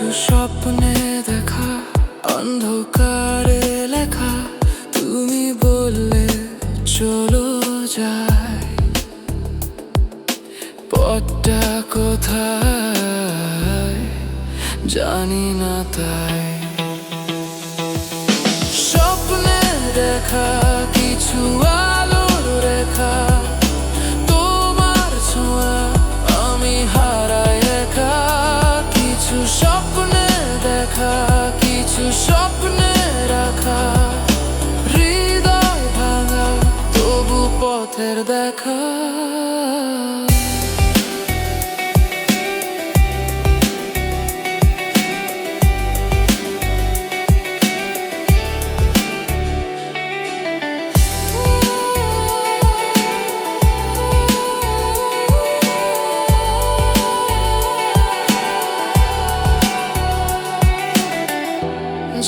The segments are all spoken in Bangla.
স্বপ্নে দেখা অন্ধকারে লেখা তুমি বললে চলো যাই। পথটা কোথায়? জানি না তাই। পথের দেখা।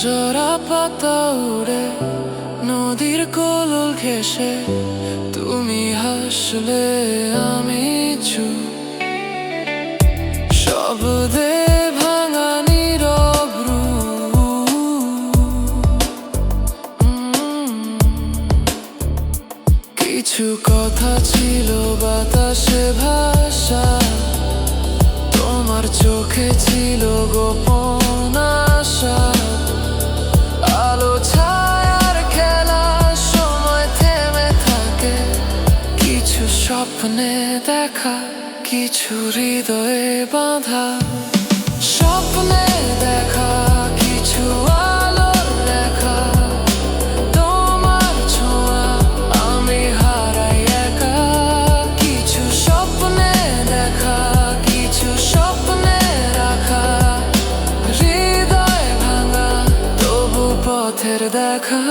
জরা পাতা উড়ে নদীর কোলল ঘেসে তুমি হাসলে আমি চুপ। শব্দে ভাঙা নীরব কিছু কথা ছিল বাতাসে ভাষা স্বপ্নে দেখা কিছু হৃদয়ে বাঁধা। স্বপ্নে দেখা কিছু রেখা। তোমার ছোঁয়া কিছু স্বপ্নে দেখা, কিছু স্বপ্নে হৃদয় ভাঙা, তবু পথের দেখা।